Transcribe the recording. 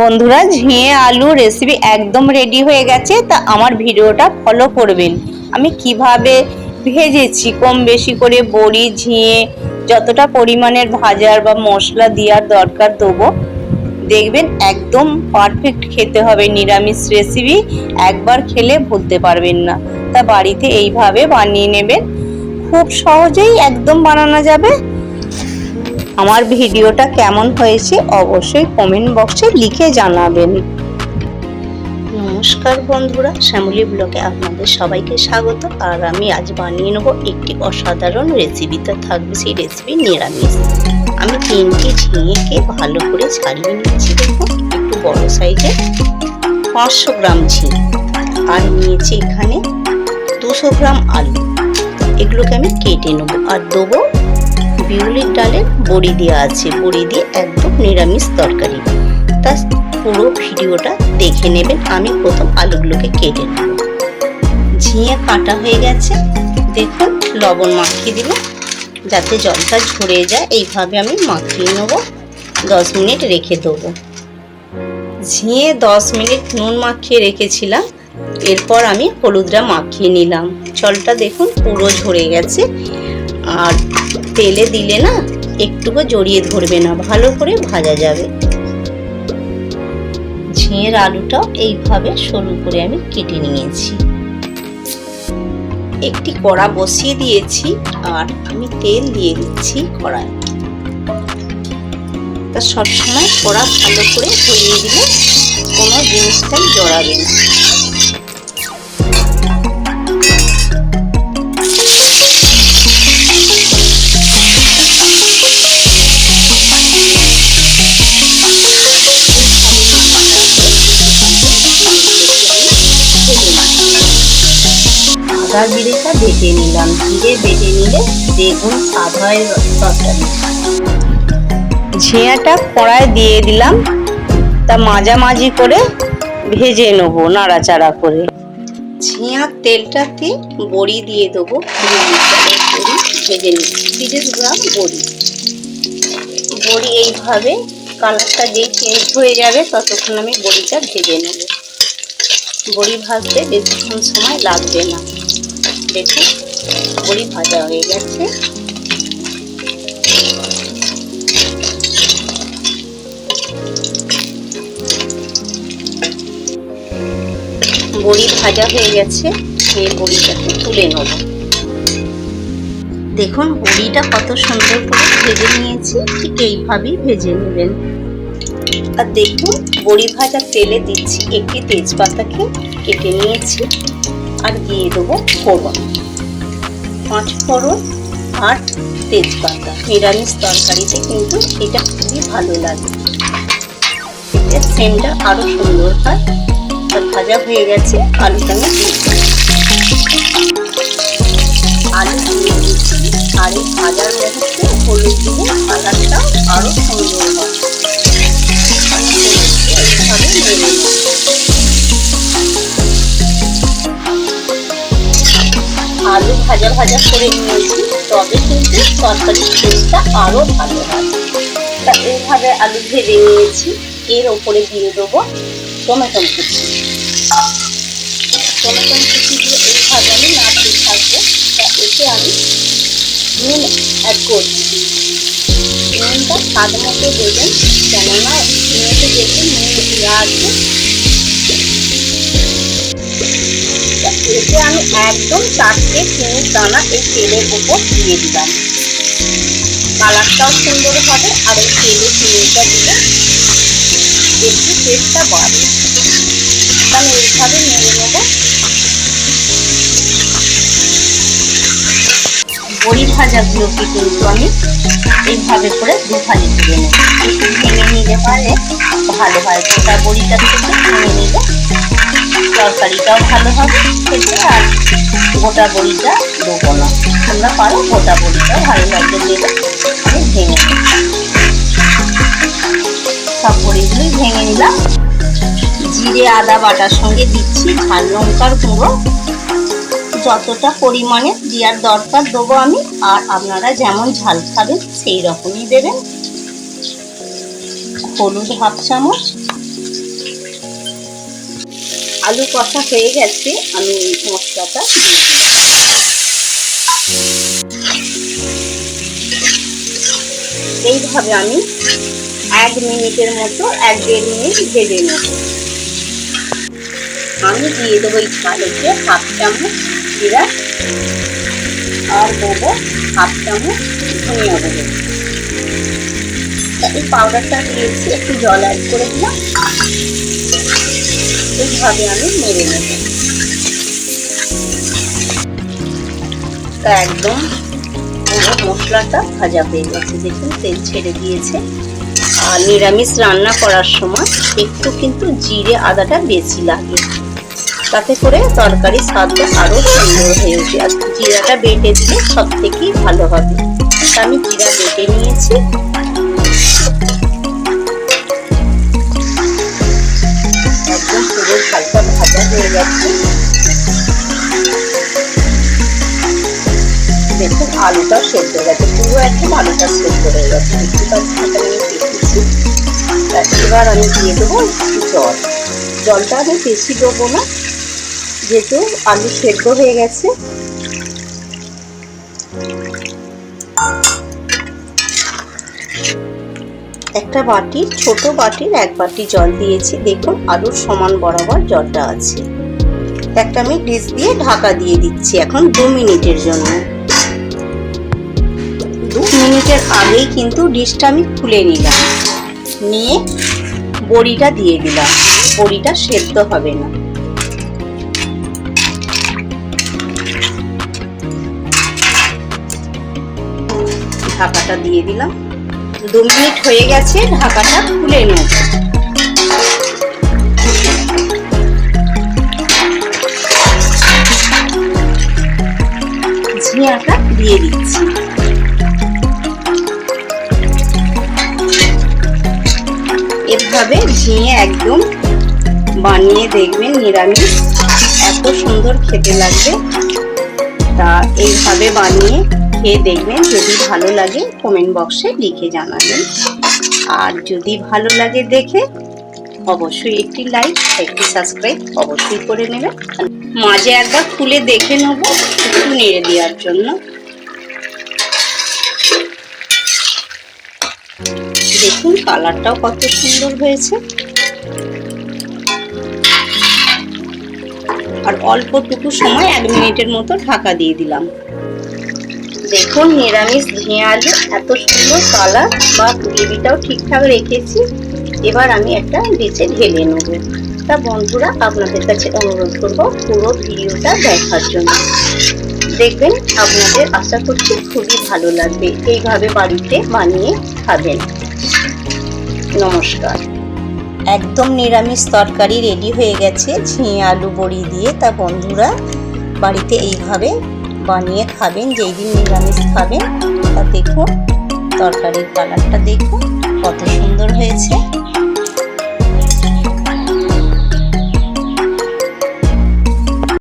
বন্ধুরা, ঝিঙে আলু রেসিপি একদম রেডি হয়ে গেছে, তা আমার ভিডিওটা ফলো করবেন। আমি কীভাবে ভেজেছি, কম বেশি করে বড়ি, ঝিঙে, যতটা পরিমাণের ভাজার বা মশলা দেওয়ার দরকার দেবো। দেখবেন একদম পারফেক্ট খেতে হবে নিরামিষ রেসিপি একবার খেলে ভুলতে পারবেন না। তা বাড়িতে এইভাবে বানিয়ে নেবেন। খুব সহজেই একদম বানানো যাবে। আমার ভিডিওটা কেমন হয়েছে অবশ্যই কমেন্ট বক্সে লিখে জানাবেন। নমস্কার বন্ধুরা, শ্যামলী ব্লকে আপনাদের সবাইকে স্বাগত। আর আমি আজ বানিয়ে নেব একটি অসাধারণ রেসিপিতে থাকবে সেই রেসিপি নিরামিষ। আমি তিনটি ঝিঙেকে ভালো করে ছাড়িয়ে নিয়েছি, দেখুন, একটু বড় সাইজে পাঁচশো গ্রাম ঝিঙে। আর নিয়েছি এখানে দুশো গ্রাম আলু। এগুলোকে আমি কেটে নেব। আর দেবো বিউলির ডালের বড়ি দেওয়া আছে। বড়ি দিয়ে একদম নিরামিষ তরকারি। তা পুরো ভিডিওটা দেখে নেবেন। আমি প্রথম আলুগুলোকে কেটে নেব। ঝিঙে কাটা হয়ে গেছে। দেখুন, লবণ মাখিয়ে দিল যাতে জলটা ঝরে যায়, এইভাবে আমি মাখিয়ে নেব। দশ মিনিট রেখে দেবো। ঝিঙে দশ মিনিট নুন মাখিয়ে রেখেছিলাম। এরপর আমি হলুদটা মাখিয়ে নিলাম। জলটা দেখুন পুরো ঝরে গেছে। আর তেলে দিলে না একটুকু জড়িয়ে ধরবে না, ভালো করে ভাজা যাবে। ঝিঙের আলুটাও এইভাবে সরু করে আমি কেটে নিয়েছি। একটি কড়া বসিয়ে দিয়েছি আর আমি তেল দিয়ে দিচ্ছি কড়ায় তা সবসময় কড়া ভালো করে ধরিয়ে দিলে কোনো জিনিসটাই জড়াবে না। জিরে বেটে নিলে বেগুন স্বাদ হয় তরকারি ঝিঁয়াটা কড়ায় দিয়ে দিলাম। তা মাঝামাঝি করে ভেজে নেব নাড়াচাড়া করে। ঝিঁয়ার তেলটাতে বড়ি দিয়ে দেবো। ভেজে নিচ্ছি তিরিশ গ্রাম বড়ি। বড়ি এইভাবে কালারটা যেই চেঞ্জ হয়ে যাবে ততক্ষণ আমি বড়িটা ভেজে নেব। বড়ি ভাজতে বেশিক্ষণ সময় লাগবে না। দেখুন। বড়ি ভাজা হয়ে গেছে। বড়ি ভাজা হয়ে গেছে এই বড়িটাকে তুলে নেব। দেখুন, বড়িটা কত সুন্দর করে ভেজে নিয়েছি, ঠিক এইভাবেই ভেজে নেবেন। আর দেখুন, বড়ি ভাজা তেলে দিচ্ছি একটি তেজপাতাকে, কেটে নিয়েছি, আর দিয়ে দেবো ফোড়ন পাঁচ ফোড়ন আর তেজপাতা। নিরামিষ তরকারিতে কিন্তু এটা খুবই ভালো লাগে। এতে সেন্টটা আরও সুন্দর হয়। আর ভাজা হয়ে গেছে, আলুটা আমি। আলু দিচ্ছি, আর ভাজার মধ্যে হলুদ দিয়ে কালারটা আরও সুন্দর হয়। এইভাবে ভাজা ভাজা করে নিয়েছি। তবে কিন্তু তরকারির টেস্টটা আরও ভালো হয়। তা এইভাবে আলু ভেজে নিয়েছি, এর ওপরে দিয়ে দেবো টমেটো কুচি। টমেটো কুচি দিয়ে এইভাবে আমি নাড়তে থাকব। তা এতে আমি নুন অ্যাড করছি নুনটা স্বাদ মতো দেবেন, কেননা নুনতে দেখবেন নুন দেওয়া আছে এতে আমি একদম চারটে চিনির দানা এই তেলের উপর দিয়ে দিলাম। কালারটাও সুন্দর হবে আর এই তেলে চিনিটা দিলে একটু টেস্টটা বাড়ে আমি এইভাবে নেড়ে নেব। বড়ি ভাজাগুলোকে কিন্তু আমি? এইভাবে করে দু ভাজি তুলে নেব ভেঙে নিলে পারে ভালো হয়। গোটা বড়িটা থেকে ভেঙে নিলে তরকারিটাও ভালো হবে, খেতে আর গোটা বড়িটা দেবো না। তোমরা পারো, গোটা বড়িটাও ভালো লাগবে দেবে। আমি ভেঙে সব বড়িগুলোই ভেঙে নিলাম। জিরে, আদা বাটার সঙ্গে দিচ্ছি ঝাল লঙ্কার গুঁড়ো। যতটা পরিমাণে দেওয়ার দরকার দেবো আমি, আর আপনারা যেমন ঝাল খাবেন সেই রকমই দেবেন। হলুদ হাফ চামচ আলু কষা হয়ে গেছে, আমি মশলাটা এইভাবে আমি এক মিনিটের মতো, এক দেড় মিনিট ভেজে নেব। আমি দিয়ে দেবো এই চালকে হাফ চামচ জিরা আর দেবো হাফ চামচ ধনিয়া দেবো এই পাউডারটা দিয়েছি, একটু জল অ্যাড করে দিলাম। এইভাবে আমি মেরে নেব। তা একদম পুরো মশলাটা ভাজা হয়ে গেছে। দেখুন, তেল ছেড়ে দিয়েছে। আর নিরামিষ রান্না করার সময় একটু কিন্তু জিরে, আদাটা বেশি লাগে। তাতে করে তরকারি স্বাদটা আরও সুন্দর হয়ে ওঠে। আর জিরাটা বেটে দিলে সব থেকেই ভালো হবে। আমি জিরা বেটে নিয়েছি। গেছে দেখুন, আলুটা সেদ্ধ গেছে। পুরো একদম আলুটা সেদ্ধ হয়ে গেছে। দেখতে পাচ্ছি এবার আমি দিয়ে দেবো জল। জলটা আমি বেশি দেবো না, যেহেতু আলু সেদ্ধ হয়ে গেছে। একটা বাটির, ছোট বাটির এক বাটি জল দিয়েছি। দেখুন, আলুর সমান বরাবর জলটা আছে। একটা আমি ডিশ দিয়ে ঢাকা দিয়ে দিচ্ছি এখন দু মিনিটের জন্য। দু মিনিটের আগেই কিন্তু ডিশটা আমি খুলে নিলাম। নিয়ে বড়িটা দিয়ে দিলাম। বড়িটা সেদ্ধ হবে না। ঢাকাটা দিয়ে দিলাম। দু মিনিট হয়ে গেছে, ঢাকাটা খুলে নেব। ঝিঙাটা দিয়ে দিচ্ছি। এভাবে ঝিঙে একদম বানিয়ে দেখবেন নিরামিষ, এত সুন্দর খেতে লাগবে। তা এইভাবে বানিয়ে খেয়ে দেখবেন, যদি ভালো লাগে কমেন্ট বক্সে লিখে জানাবেন। আর যদি ভালো লাগে দেখে অবশ্যই একটি লাইক একটি সাবস্ক্রাইব অবশ্যই করে নেবেন মাঝে একবার খুলে দেখে নেব, একটু নেড়ে দেওয়ার জন্য। দেখুন কালারটাও কত সুন্দর হয়েছে। আর অল্প অল্পটুকু সময় এক মিনিটের মতো ঢাকা দিয়ে দিলাম। দেখুন, নিরামিষ ঝিঙে আলু, এত সুন্দর কালার বা গ্রেভিটাও ঠিকঠাক রেখেছি। এবার আমি একটা ডিচে ঢেলে নেব। তা বন্ধুরা, আপনাদের কাছে অনুরোধ করব পুরো ভিডিওটা দেখার জন্য। দেখবেন, আপনাদের আশা করছি খুবই ভালো লাগবে। এইভাবে বাড়িতে বানিয়ে খাবেন। নমস্কার। একদম নিরামিষ তরকারি রেডি হয়ে গেছে। ঝিঙে আলু বড়ি দিয়ে। তা বন্ধুরা, বাড়িতে এইভাবে বানিয়ে খাবেন। যেই দিন নিরামিষ খাবেন, তা দেখুন, তরকারির কালারটা দেখুন, কত সুন্দর হয়েছে।